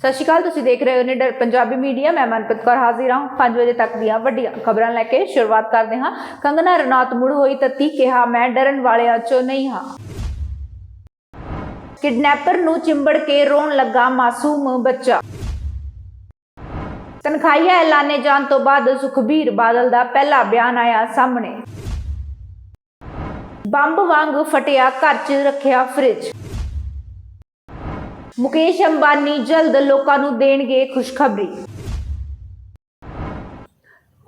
ਸਤਿ ਸ਼੍ਰੀ ਅਕਾਲ, ਤੁਸੀਂ ਦੇਖ ਰਹੇ ਹੋ ਨਿਡਰ ਪੰਜਾਬੀ ਮੀਡੀਆ। ਮੈਂ ਮਨਪ੍ਰੀਤ ਕੌਰ ਹਾਜ਼ਰ ਹਾਂ। 5 ਵਜੇ ਤੱਕ ਦੀਆਂ ਵੱਡੀਆਂ ਖਬਰਾਂ ਲੈ ਕੇ ਸ਼ੁਰੂਆਤ ਕਰਦੇ ਹਾਂ। ਕੰਗਨਾ ਰਣੌਤ ਮੁੜ ਹੋਈ ਤੱਤੀ ਕਿਹਾ, ਮੈਂ ਡਰਨ ਵਾਲਿਆਂ ਚੋਂ ਨਹੀਂ ਹਾਂ। ਕਿਡਨੈਪਰ ਨੂੰ ਚਿੰਬੜ ਕੇ ਰੋਣ ਲੱਗਾ ਮਾਸੂਮ ਬੱਚਾ। ਤਨਖਾਹੀਆ ਐਲਾਨੇ ਜਾਣ ਤੋਂ ਬਾਅਦ ਸੁਖਬੀਰ ਬਾਦਲ ਦਾ ਪਹਿਲਾ ਬਿਆਨ ਆਇਆ ਸਾਹਮਣੇ। ਬੰਬ ਵਾਂਗ ਫਟਿਆ, ਘਰ 'ਚ ਰੱਖਿਆ ਫ੍ਰਿਜ। ਮੁਕੇਸ਼ ਅੰਬਾਨੀ ਜਲਦ ਲੋਕਾਂ ਨੂੰ ਦੇਣਗੇ ਖੁਸ਼ਖਬਰੀ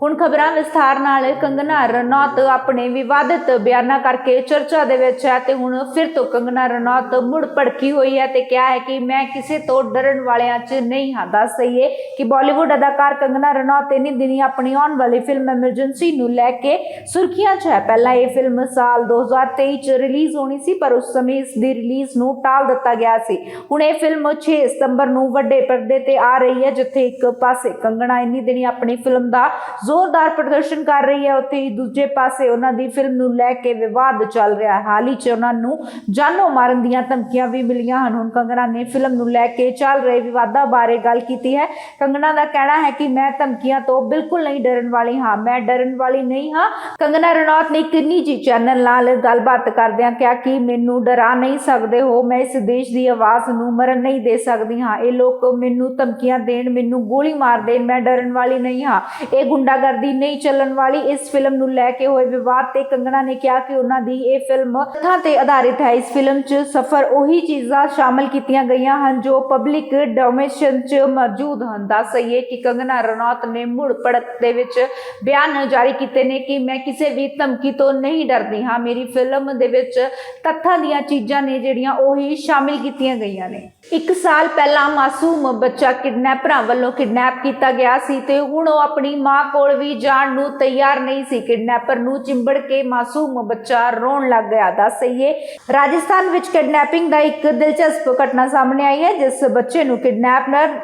ਹੁਣ ਖਬਰਾਂ ਵਿਸਥਾਰ ਨਾਲ ਕੰਗਨਾ ਰਣੌਤ ਆਪਣੇ ਵਿਵਾਦਿਤ ਬਿਆਨਾਂ ਕਰਕੇ ਚਰਚਾ ਦੇ ਵਿੱਚ ਹੈ ਤੇ ਹੁਣ ਫਿਰ ਤੋਂ ਕੰਗਨਾ ਰਣੌਤ ਮੁੜ ਭੜਕੀ ਹੋਈ ਹੈ ਤੇ ਕਿਹਾ ਹੈ ਕਿ ਮੈਂ ਕਿਸੇ ਤੋਂ ਡਰਨ ਵਾਲਿਆਂ 'ਚ ਨਹੀਂ ਹਾਂ। ਦੱਸ ਸਹੀਏ ਕਿ ਬਾਲੀਵੁੱਡ ਅਦਾਕਾਰ ਕੰਗਨਾ ਰਣੌਤ ਇਨੀ ਦਿਨੀ ਆਪਣੀ ਆਉਣ ਵਾਲੀ ਫਿਲਮ ਐਮਰਜੈਂਸੀ ਨੂੰ ਲੈ ਕੇ ਸੁਰਖੀਆਂ 'ਚ ਹੈ। ਪਹਿਲਾਂ ਇਹ ਫਿਲਮ ਸਾਲ 2023 'ਚ ਰਿਲੀਜ਼ ਹੋਣੀ ਸੀ, ਪਰ ਉਸ ਸਮੇਂ ਇਸ ਦੀ ਰਿਲੀਜ਼ ਨੂੰ ਟਾਲ ਦਿੱਤਾ ਗਿਆ ਸੀ। ਹੁਣ ਇਹ ਫਿਲਮ 6 ਸਤੰਬਰ ਨੂੰ ਵੱਡੇ ਪਰਦੇ ਤੇ ਆ ਰਹੀ ਹੈ, ਜਿੱਥੇ ਇੱਕ ਪਾਸੇ ਕੰਗਣਾ ਇਨੀ ਦਿਨੀ ਆਪਣੀ ਫਿਲਮ ਦਾ ਜ਼ੋਰਦਾਰ ਪ੍ਰਦਰਸ਼ਨ ਕਰ ਰਹੀ ਹੈ ਉੱਥੇ ਹੀ ਦੂਜੇ ਪਾਸੇ ਉਹਨਾਂ ਦੀ ਫਿਲਮ ਨੂੰ ਲੈ ਕੇ ਵਿਵਾਦ ਚੱਲ ਰਿਹਾ ਹੈ। ਹਾਲ ਹੀ 'ਚ ਉਹਨਾਂ ਨੂੰ ਜਾਨੋਂ ਮਾਰਨ ਦੀਆਂ ਧਮਕੀਆਂ ਵੀ ਮਿਲੀਆਂ ਹਨ। ਹੁਣ ਕੰਗਣਾ ਨੇ ਫਿਲਮ ਨੂੰ ਲੈ ਕੇ ਚੱਲ ਰਹੇ ਵਿਵਾਦਾਂ ਬਾਰੇ ਗੱਲ ਕੀਤੀ ਹੈ। ਕੰਗਣਾ ਦਾ ਕਹਿਣਾ ਹੈ ਕਿ ਮੈਂ ਧਮਕੀਆਂ ਤੋਂ ਬਿਲਕੁਲ ਨਹੀਂ ਡਰਨ ਵਾਲੀ ਹਾਂ। ਮੈਂ ਡਰਨ ਵਾਲੀ ਨਹੀਂ ਹਾਂ। ਕੰਗਨਾ ਰਣੌਤ ਨੇ ਇੱਕ ਨਿੱਜੀ ਚੈਨਲ ਨਾਲ ਗੱਲਬਾਤ ਕਰਦਿਆਂ ਕਿਹਾ ਕਿ ਮੈਨੂੰ ਡਰਾ ਨਹੀਂ ਸਕਦੇ ਹੋ। ਮੈਂ ਇਸ ਦੇਸ਼ ਦੀ ਆਵਾਜ਼ ਨੂੰ ਮਰਨ ਨਹੀਂ ਦੇ ਸਕਦੀ ਹਾਂ। ਇਹ ਲੋਕ ਮੈਨੂੰ ਧਮਕੀਆਂ ਦੇਣ, ਮੈਨੂੰ ਗੋਲੀ ਮਾਰ ਦੇਣ। ਮੈਂ ਡਰਨ ਵਾਲੀ ਨਹੀਂ ਹਾਂ। ਇਹ ਗੁੰਡਾ ਗੁੰਡਾਗਰਦੀ ਨਹੀਂ ਚੱਲਣ ਵਾਲੀ ਇਸ ਫਿਲਮ ਨੂੰ ਲੈ ਕੇ ਹੋਏ ਵਿਵਾਦ ਤੇ ਕੰਗਣਾ ਨੇ ਕਿਹਾ ਕਿ ਉਹਨਾਂ ਦੀ ਇਹ ਫਿਲਮ ਤੱਥਾਂ ਤੇ ਆਧਾਰਿਤ ਹੈ। ਇਸ ਫਿਲਮ 'ਚ ਸਫਰ ਉਹੀ ਚੀਜ਼ਾਂ ਸ਼ਾਮਲ ਕੀਤੀਆਂ ਗਈਆਂ ਹਨ ਜੋ ਪਬਲਿਕ ਡੋਮੇਸ਼ਨ 'ਚ ਮੌਜੂਦ ਹਨ। ਦੱਸ ਸਹੀਏ ਕਿ ਕੰਗਣਾ ਰਣੌਤ ਨੇ ਮੁੜ ਪੜਤ ਦੇ ਵਿੱਚ ਬਿਆਨ ਜਾਰੀ ਕੀਤੇ ਨੇ ਕਿ ਮੈਂ ਕਿਸੇ ਵੀ ਧਮਕੀ ਤੋਂ ਨਹੀਂ ਡਰਦੀ ਹਾਂ। ਮੇਰੀ ਫਿਲਮ ਦੇ ਵਿੱਚ ਤੱਥਾਂ ਦੀਆਂ ਚੀਜ਼ਾਂ ਨੇ ਜਿਹੜੀਆਂ ਉਹੀ ਸ਼ਾਮਿਲ ਕੀਤੀਆਂ ਗਈਆਂ ਨੇ। ਇੱਕ ਸਾਲ ਪਹਿਲਾਂ ਮਾਸੂਮ ਬੱਚਾ ਕਿਡਨੈਪਰਾਂ ਵੱਲੋਂ ਕਿਡਨੈਪ ਕੀਤਾ ਗਿਆ ਸੀ ਤੇ ਹੁਣ ਉਹ ਆਪਣੀ ਮਾਂ ਕੋਲ ਵੀ ਜਾਣ ਨੂੰ ਤਿਆਰ ਨਹੀਂ ਸੀ। ਕਿਡਨੈਪਰ ਨੂੰ ਚਿੰਬੜ ਕੇ ਮਾਸੂਮ ਬੱਚਾ ਰੋਣ ਲੱਗ ਗਿਆ। ਦੱਸ ਸਹੀਏ ਰਾਜਸਥਾਨ ਵਿੱਚ ਕਿਡਨੈਪਿੰਗ ਦਾ ਇੱਕ ਦਿਲਚਸਪ ਘਟਨਾ ਸਾਹਮਣੇ ਆਈ ਹੈ, ਜਿਸ ਬੱਚੇ ਨੂੰ ਕਿਡਨੈਪਰ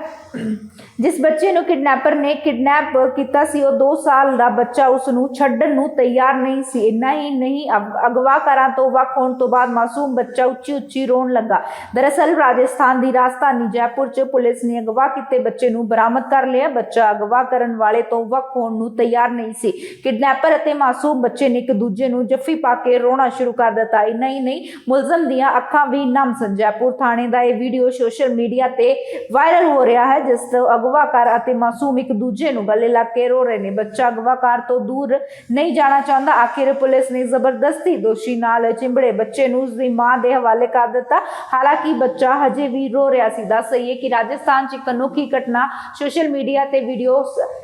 ਜਿਸ ਬੱਚੇ ਨੂੰ ਕਿਡਨੈਪਰ ਨੇ ਕਿਡਨੈਪ ਕੀਤਾ ਸੀ, ਉਹ 2 ਸਾਲ ਦਾ ਬੱਚਾ ਉਸ ਨੂੰ ਛੱਡਣ ਨੂੰ ਤਿਆਰ ਨਹੀਂ ਸੀ। ਇੰਨਾ ਹੀ ਨਹੀਂ, ਅਗ- ਅਗਵਾਕਾਰਾਂ ਤੋਂ ਵੱਖ ਹੋਣ ਤੋਂ ਬਾਅਦ ਮਾਸੂਮ ਬੱਚਾ ਉੱਚੀ ਉੱਚੀ ਰੋਣ ਲੱਗਾ। ਦਰਅਸਲ ਰਾਜਸਥਾਨ ਦੀ ਰਾਜਧਾਨੀ ਜੈਪੁਰ 'ਚ ਪੁਲਿਸ ਨੇ ਅਗਵਾ ਕੀਤੇ ਬੱਚੇ ਨੂੰ ਬਰਾਮਦ ਕਰ ਲਿਆ। ਬੱਚਾ ਅਗਵਾ ਕਰਨ ਵਾਲੇ ਤੋਂ ਵੱਖ ਹੋਣ ਨੂੰ ਤਿਆਰ ਨਹੀਂ ਸੀ। ਕਿਡਨੈਪਰ ਅਤੇ ਮਾਸੂਮ ਬੱਚੇ ਨੇ ਇੱਕ ਦੂਜੇ ਨੂੰ ਜੱਫੀ ਪਾ ਕੇ ਰੋਣਾ ਸ਼ੁਰੂ ਕਰ ਦਿੱਤਾ। ਇੰਨਾ ਹੀ ਨਹੀਂ, ਮੁਲਜ਼ਮ ਦੀਆਂ ਅੱਖਾਂ ਵੀ ਨਮ ਸਨ। ਜੈਪੁਰ ਥਾਣੇ ਦਾ ਇਹ ਵੀਡੀਓ ਸੋਸ਼ਲ ਮੀਡੀਆ ਤੇ ਵਾਇਰਲ ਹੋ ਰਿਹਾ ਹੈ ਜਿਸ ਤੋਂ ਅਗਵਾਕਾਰ ਅਤੇ ਮਾਸੂਮ ਇੱਕ ਦੂਜੇ ਨੂੰ ਗਲੇ ਲੱਗ ਕੇ ਰੋ ਰਹੇ ਨੇ। ਬੱਚਾ ਅਗਵਾਕਾਰ ਤੋਂ ਦੂਰ ਨਹੀਂ ਜਾਣਾ ਚਾਹੁੰਦਾ। ਆਖਿਰ ਪੁਲਿਸ ਨੇ ਜ਼ਬਰਦਸਤੀ ਦੋਸ਼ੀ ਨਾਲ ਚਿੰਬੜੇ ਬੱਚੇ ਨੂੰ ਉਸ ਦੀ ਮਾਂ ਦੇ ਹਵਾਲੇ ਕਰ ਦਿੱਤਾ। ਹਾਲਾਂਕਿ ਬੱਚਾ ਹਜੇ ਵੀ ਰੋ ਰਿਹਾ ਸੀ। ਦੱਸ ਸਹੀਏ ਕਿ ਰਾਜਸਥਾਨ 'ਚ ਇੱਕ ਅਨੋਖੀ ਘਟਨਾ ਸੋਸ਼ਲ ਮੀਡੀਆ ਤੇ ਵੀਡੀਓ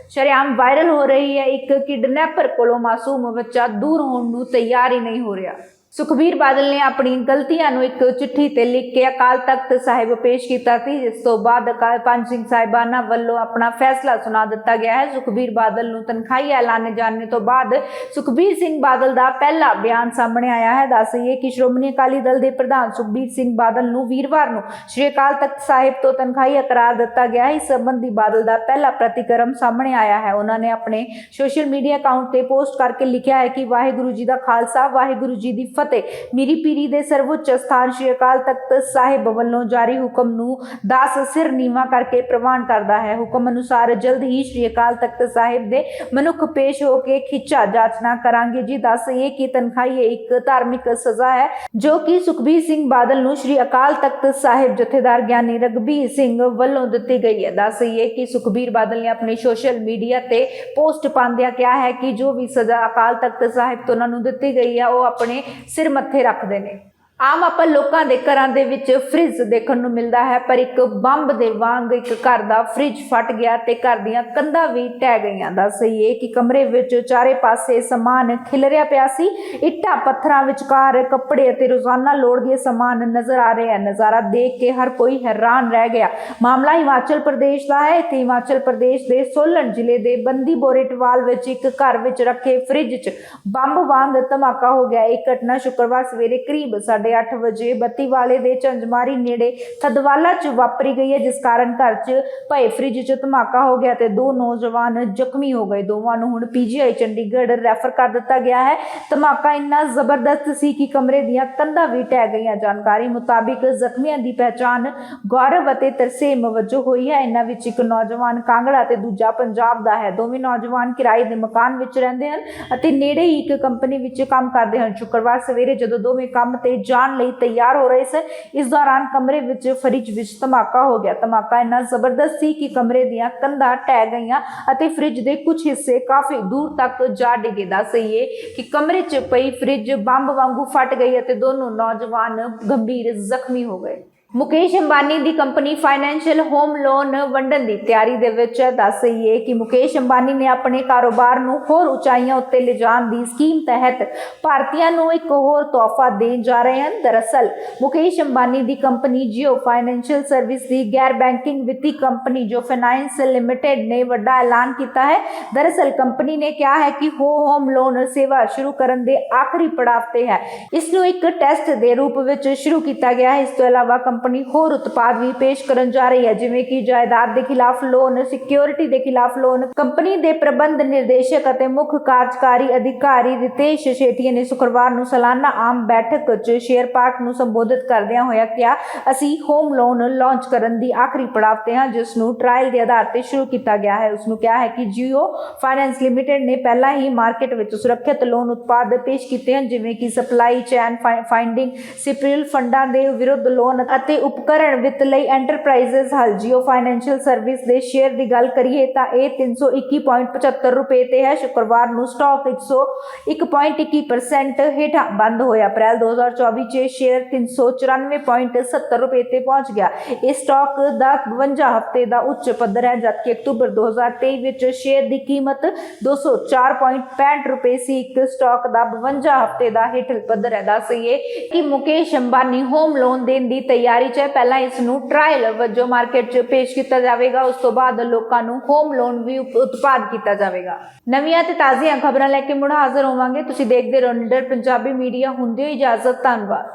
ਸ਼ਰੇਆਮ ਵਾਇਰਲ ਹੋ ਰਹੀ ਹੈ। ਇੱਕ ਕਿਡਨੈਪਰ ਕੋਲੋਂ ਮਾਸੂਮ ਬੱਚਾ ਦੂਰ ਹੋਣ ਨੂੰ ਤਿਆਰ ਹੀ ਨਹੀਂ ਹੋ ਰਿਹਾ। ਸੁਖਬੀਰ ਬਾਦਲ ਨੇ ਆਪਣੀ ਗਲਤੀਆਂ ਨੂੰ ਇੱਕ ਚਿੱਠੀ ਤੇ ਲਿਖ ਕੇ ਅਕਾਲ ਤਖਤ ਸਾਹਿਬ ਪੇਸ਼ ਕੀਤਾ ਸੀ, ਜਿਸ ਤੋਂ ਬਾਅਦ ਅਕਾਲ ਪੰਜ ਸਿੰਘ ਸਾਹਿਬਾਨਾਂ ਵੱਲੋਂ ਆਪਣਾ ਫੈਸਲਾ ਸੁਣਾ ਦਿੱਤਾ ਗਿਆ ਹੈ। ਸੁਖਬੀਰ ਬਾਦਲ ਨੂੰ ਤਨਖਾਹੀ ਐਲਾਨੇ ਜਾਣ ਤੋਂ ਬਾਅਦ ਸੁਖਬੀਰ ਸਿੰਘ ਬਾਦਲ ਦਾ ਪਹਿਲਾ ਬਿਆਨ ਸਾਹਮਣੇ ਆਇਆ ਹੈ। ਦੱਸਈਏ ਕਿ ਸ਼੍ਰੋਮਣੀ ਅਕਾਲੀ ਦਲ ਦੇ ਪ੍ਰਧਾਨ ਸੁਖਬੀਰ ਸਿੰਘ ਬਾਦਲ ਨੂੰ ਵੀਰਵਾਰ ਨੂੰ ਸ਼੍ਰੀ ਅਕਾਲ ਤਖਤ ਸਾਹਿਬ ਤੋਂ ਤਨਖਾਹੀ ਕਰਾਰ ਦਿੱਤਾ ਗਿਆ ਹੈ। ਇਸ ਸੰਬੰਧੀ ਬਾਦਲ ਦਾ ਪਹਿਲਾ ਪ੍ਰਤੀਕਰਮ ਸਾਹਮਣੇ ਆਇਆ ਹੈ। ਉਹਨਾਂ ਨੇ ਆਪਣੇ ਸੋਸ਼ਲ ਮੀਡੀਆ ਅਕਾਊਂਟ ਤੇ ਪੋਸਟ ਕਰਕੇ ਲਿਖਿਆ ਹੈ ਕਿ ਵਾਹਿਗੁਰੂ ਜੀ ਦਾ ਖਾਲਸਾ, ਵਾਹਿਗੁਰੂ ਜੀ ਦੀ ਫਤਿਹ। ਮੇਰੀ ਪੀਰੀ ਦੇ ਸਰਵਉੱਚ ਸਥਾਨ ਸ਼੍ਰੀ ਅਕਾਲ ਤਖਤ ਸਾਹਿਬ ਵੱਲੋਂ ਜਾਰੀ ਹੁਕਮ ਨੂੰ ਦਾਸ ਸਿਰ ਨੀਵਾ ਕਰਕੇ ਪ੍ਰਵਾਨ ਕਰਦਾ ਹੈ। ਹੁਕਮ ਅਨੁਸਾਰ ਜਲਦ ਹੀ ਸ਼੍ਰੀ ਅਕਾਲ ਤਖਤ ਸਾਹਿਬ ਦੇ ਮਨੁੱਖ ਪੇਸ਼ ਹੋ ਕੇ ਖਿੱਚਾ ਜਾਚਨਾ ਕਰਾਂਗੇ। ਜੀ, ਦੱਸ ਇਹ ਕਿ ਤਨਖਾਹੀ ਇੱਕ ਧਾਰਮਿਕ ਸਜ਼ਾ ਹੈ, ਜੋ ਕਿ ਸੁਖਬੀਰ ਸਿੰਘ ਬਾਦਲ ਨੂੰ ਸ਼੍ਰੀ ਅਕਾਲ ਤਖਤ ਸਾਹਿਬ ਜਥੇਦਾਰ ਗਿਆਨੀ ਰਗਬੀਰ ਸਿੰਘ ਵੱਲੋਂ ਦਿੱਤੀ ਗਈ ਹੈ। ਦੱਸ ਇਹ ਕਿ ਸੁਖਬੀਰ ਬਾਦਲ ਨੇ ਆਪਣੇ ਸੋਸ਼ਲ ਮੀਡੀਆ ਤੇ ਪੋਸਟ ਪਾਉਂਦਿਆਂ ਕਿਹਾ ਹੈ ਕਿ ਜੋ ਵੀ ਸਜ਼ਾ ਅਕਾਲ ਤਖਤ ਸਾਹਿਬ ਤੋਂ ਉਹਨਾਂ ਨੂੰ ਦਿੱਤੀ ਗਈ ਹੈ, ਉਹ ਆਪਣੇ ਸਿਰ ਮੱਥੇ ਰੱਖਦੇ ਨੇ। ਆਮ ਆਪਾਂ ਲੋਕਾਂ ਦੇ ਘਰਾਂ ਦੇ ਵਿੱਚ ਫ੍ਰਿਜ ਦੇਖਣ ਨੂੰ ਮਿਲਦਾ ਹੈ, ਪਰ ਇੱਕ ਬੰਬ ਦੇ ਵਾਂਗ ਇੱਕ ਘਰ ਦਾ ਫ੍ਰਿਜ ਫਟ ਗਿਆ ਤੇ ਘਰ ਦੀਆਂ ਕੰਧਾਂ ਵੀ ਟਹਿ ਗਈਆਂ ਦੱਸ ਸਹੀਏ ਕਿ ਕਮਰੇ ਵਿੱਚ ਚਾਰੇ ਪਾਸੇ ਸਮਾਨ ਖਿਲਰਿਆ ਪਿਆ ਸੀ। ਇੱਟਾਂ, ਪੱਥਰਾਂ, ਵਿਚਕਾਰ ਕੱਪੜੇ ਅਤੇ ਰੋਜ਼ਾਨਾ ਲੋੜ ਦੇ ਸਮਾਨ ਨਜ਼ਰ ਆ ਰਿਹਾ ਨਜ਼ਾਰਾ ਦੇਖ ਕੇ ਹਰ ਕੋਈ ਹੈਰਾਨ ਰਹਿ ਗਿਆ। ਮਾਮਲਾ ਹਿਮਾਚਲ ਪ੍ਰਦੇਸ਼ ਦਾ ਹੈ। ਤੇ ਹਿਮਾਚਲ ਪ੍ਰਦੇਸ਼ ਦੇ ਸੋਲਨ ਜ਼ਿਲ੍ਹੇ ਦੇ ਬੰਦੀ ਬੋਰੇਟਵਾਲ ਵਿੱਚ ਇੱਕ ਘਰ ਵਿੱਚ ਰੱਖੇ ਫ੍ਰਿਜ 'ਚ ਬੰਬ ਵਾਂਗ ਧਮਾਕਾ ਹੋ ਗਿਆ। ਇਹ ਘਟਨਾ ਸ਼ੁੱਕਰਵਾਰ ਸਵੇਰੇ ਕਰੀਬ 8:30 8:30 ਵਜੇ ਬੱਤੀ ਵਾਲੇ ਦੇ ਝੰਜਮਾਰੀ ਨੇੜੇ ਥਦਵਾਲਾ 'ਚ ਵਾਪਰੀ ਗਈ ਹੈ, ਜਿਸ ਕਾਰਨ ਘਰ 'ਚ ਭਏ ਫ੍ਰਿਜ 'ਚ ਧਮਾਕਾ ਹੋ ਗਿਆ ਤੇ ਦੋ ਨੌਜਵਾਨ ਜ਼ਖਮੀ ਹੋ ਗਏ। ਦੋਵਾਂ ਨੂੰ ਹੁਣ ਪੀਜੀਆਈ ਚੰਡੀਗੜ੍ਹ ਰੈਫਰ ਕਰ ਦਿੱਤਾ ਗਿਆ ਹੈ। ਧਮਾਕਾ ਇੰਨਾ ਜ਼ਬਰਦਸਤ ਸੀ ਕਿ ਕਮਰੇ ਦੀਆਂ ਕੰਧਾਂ ਵੀ ਢਹਿ ਗਈਆਂ। ਜਾਣਕਾਰੀ ਮੁਤਾਬਿਕ ਜ਼ਖਮੀਆਂ ਦੀ ਪਹਿਚਾਣ ਗੌਰਵ ਅਤੇ ਤਰਸੇਮ ਵਜੋਂ ਹੋਈ ਹੈ। ਇਹਨਾਂ ਵਿੱਚ ਇੱਕ ਨੌਜਵਾਨ ਕਾਂਗੜਾ ਤੇ ਦੂਜਾ ਪੰਜਾਬ ਦਾ ਹੈ। ਦੋਵੇਂ ਨੌਜਵਾਨ ਕਿਰਾਏ ਦੇ ਮਕਾਨ ਵਿੱਚ ਰਹਿੰਦੇ ਹਨ ਅਤੇ ਨੇੜੇ ਹੀ ਇੱਕ ਕੰਪਨੀ ਵਿੱਚ ਕੰਮ ਕਰਦੇ ਹਨ। ਸ਼ੁੱਕਰਵਾਰ ਸਵੇਰੇ ਜਦੋਂ ਦੋਵੇਂ ਕੰਮ ਤੇ ਜਾਣ ਲਈ ਤਿਆਰ ਹੋ ਰਹੇ ਸਨ। ਇਸ ਦੌਰਾਨ ਕਮਰੇ ਵਿੱਚ ਫਰਿੱਜ ਵਿੱਚ ਧਮਾਕਾ ਹੋ ਗਿਆ। ਧਮਾਕਾ ਇੰਨਾ ਜ਼ਬਰਦਸਤ ਸੀ ਕਿ ਕਮਰੇ ਦੀਆਂ ਕੰਧਾਂ ਢਹਿ ਗਈਆਂ ਅਤੇ ਫਰਿੱਜ ਦੇ ਕੁਝ ਹਿੱਸੇ ਕਾਫੀ ਦੂਰ ਤੱਕ ਜਾ ਡਿੱਗੇ ਦੱਸ ਸਹੀਏ ਕਿ ਕਮਰੇ 'ਚ ਪਈ ਫਰਿੱਜ ਬੰਬ ਵਾਂਗੂ ਫਟ ਗਈ ਅਤੇ ਦੋਨੋਂ ਨੌਜਵਾਨ ਗੰਭੀਰ ਜ਼ਖਮੀ ਹੋ ਗਏ। ਮੁਕੇਸ਼ ਅੰਬਾਨੀ ਦੀ ਕੰਪਨੀ ਫਾਈਨੈਂਸ਼ੀਅਲ ਹੋਮ ਲੋਨ ਵੰਡਣ ਦੀ ਤਿਆਰੀ ਦੇ ਵਿੱਚ ਹੈ ਦੱਸ ਸਹੀਏ ਕਿ ਮੁਕੇਸ਼ ਅੰਬਾਨੀ ਨੇ ਆਪਣੇ ਕਾਰੋਬਾਰ ਨੂੰ ਹੋਰ ਉਚਾਈਆਂ ਉੱਤੇ ਲਿਜਾਣ ਦੀ ਸਕੀਮ ਤਹਿਤ ਭਾਰਤੀਆਂ ਨੂੰ ਇੱਕ ਹੋਰ ਤੋਹਫਾ ਦੇਣ ਜਾ ਰਹੇ ਹਨ। ਦਰਅਸਲ, ਮੁਕੇਸ਼ ਅੰਬਾਨੀ ਦੀ ਕੰਪਨੀ ਜੀਓ ਫਾਈਨੈਂਸ਼ੀਅਲ ਸਰਵਿਸ ਦੀ ਗੈਰ ਬੈਂਕਿੰਗ ਵਿੱਤੀ ਕੰਪਨੀ ਜੋ ਫਾਈਨੈਂਸ ਲਿਮਟਿਡ ਨੇ ਵੱਡਾ ਐਲਾਨ ਕੀਤਾ ਹੈ। ਦਰਅਸਲ, ਕੰਪਨੀ ਨੇ ਕਿਹਾ ਹੈ ਕਿ ਹੋ ਹੋਮ ਲੋਨ ਸੇਵਾ ਸ਼ੁਰੂ ਕਰਨ ਦੇ ਆਖਰੀ ਪੜਾਅ ਤੇ ਹੈ। ਇਸ ਨੂੰ ਇੱਕ ਟੈਸਟ ਦੇ ਰੂਪ ਵਿੱਚ ਸ਼ੁਰੂ ਕੀਤਾ ਗਿਆ ਹੈ। ਇਸ ਤੋਂ ਇਲਾਵਾ ਕੰਪਨੀ ਹੋਰ ਉਤਪਾਦ ਵੀ ਪੇਸ਼ ਕਰਨ ਜਾ ਰਹੀ ਹੈ, ਜਿਵੇਂ ਕਿ ਜਾਇਦਾਦ ਦੇ ਖਿਲਾਫ ਲੋਨ ਸਿਕਿਉਰਿਟੀ ਦੇ ਖਿਲਾਫ ਲੋਨ ਕੰਪਨੀ ਦੇ ਪ੍ਰਬੰਧ ਨਿਰਦੇਸ਼ਕ ਅਤੇ ਮੁੱਖ ਕਾਰਜਕਾਰੀ ਅਧਿਕਾਰੀ ਰਿਤੇਸ਼ ਸ਼ੇਠੀਆ ਨੇ ਸ਼ੁੱਕਰਵਾਰ ਨੂੰ ਸਾਲਾਨਾ ਆਮ ਬੈਠਕ 'ਚ ਸ਼ੇਅਰ ਪਾਰਕ ਨੂੰ ਸੰਬੋਧਿਤ ਕਰਦਿਆਂ ਹੋਇਆ ਕਿਹਾ, ਅਸੀਂ ਹੋਮ ਲੋਨ ਲਾਂਚ ਕਰਨ ਦੀ ਆਖਰੀ ਪੜਾਅ ਤੇ ਹਾਂ, ਜਿਸ ਨੂੰ ਟ੍ਰਾਇਲ ਦੇ ਆਧਾਰ ਤੇ ਸ਼ੁਰੂ ਕੀਤਾ ਗਿਆ ਹੈ। ਉਸ ਨੂੰ ਕਿਹਾ ਹੈ ਕਿ ਜੀਓ ਫਾਈਨੈਂਸ ਲਿਮਟਿਡ ਨੇ ਪਹਿਲਾਂ ਹੀ ਮਾਰਕੀਟ ਵਿੱਚ ਸੁਰੱਖਿਅਤ ਲੋਨ ਉਤਪਾਦ ਪੇਸ਼ ਕੀਤੇ ਹਨ, ਜਿਵੇਂ ਕਿ ਸਪਲਾਈ ਚੈਨ ਫਾਈਂਡਿੰਗ ਸਿਪਰਲ ਫੰਡਾਂ ਦੇ ਵਿਰੁੱਧ ਲੋਨ ਅਤੇ ਉਪਕਰਣ ਵਿੱਤ ਲਈ ਐਂਟਰਪ੍ਰਾਈਜ਼ਸ ਹਲਜੀਓ ਫਾਈਨੈਂਸ਼ੀਅਲ ਸਰਵਿਸ ਦੇ ਸ਼ੇਅਰ ਦੀ ਗੱਲ ਕਰੀਏ ਤਾਂ ਇਹ 321.75 ਰੁਪਏ ਤੇ ਹੈ। ਸ਼ੁੱਕਰਵਾਰ ਨੂੰ ਸਟਾਕ 101.21% ਹੇਠਾਂ ਬੰਦ ਹੋਇਆ। ਅਪ੍ਰੈਲ 2024 ਚ ਸ਼ੇਅਰ 394.70 ਰੁਪਏ ਤੇ ਪਹੁੰਚ ਗਿਆ। ਇਹ ਸਟਾਕ ਦਾ 52 ਹਫ਼ਤੇ ਦਾ ਉੱਚ ਪੱਧਰ ਹੈ, ਜਦਕਿ ਅਕਤੂਬਰ 2023 ਵਿੱਚ ਸ਼ੇਅਰ ਦੀ ਕੀਮਤ 204.65 ਰੁਪਏ ਸੀ। ਇੱਕ ਸਟਾਕ ਦਾ 52 ਹਫ਼ਤੇ ਦਾ ਹੇਠਲ ਪੱਧਰ ਹੈ। ਦੱਸ ਦੱਸਈਏ ਕਿ ਮੁਕੇਸ਼ ਅੰਬਾਨੀ ਹੋਮ ਲੋਨ ਦੇਣ ਦੀ ਤਿਆਰੀ 'ਚ ਹੈ। ਪਹਿਲਾਂ ਇਸ ਨੂੰ ਟ੍ਰਾਇਲ ਵਜੋਂ ਮਾਰਕੀਟ 'ਚ ਪੇਸ਼ ਕੀਤਾ ਜਾਵੇਗਾ। ਉਸ ਤੋਂ ਬਾਅਦ ਲੋਕਾਂ ਨੂੰ ਹੋਮ ਲੋਨ ਵੀ ਉਤਪਾਦ ਕੀਤਾ ਜਾਵੇਗਾ। ਨਵੀਆਂ ਤੇ ਤਾਜ਼ੀਆਂ ਖਬਰਾਂ ਲੈ ਕੇ ਮੁੜ ਹਾਜ਼ਰ ਹੋਵਾਂਗੇ। ਤੁਸੀਂ ਦੇਖਦੇ ਰਹੋ ਨਿਡਰ ਪੰਜਾਬੀ ਮੀਡੀਆ। ਹੁੰਦੀ ਹੋਈ ਇਜਾਜ਼ਤ। ਧੰਨਵਾਦ।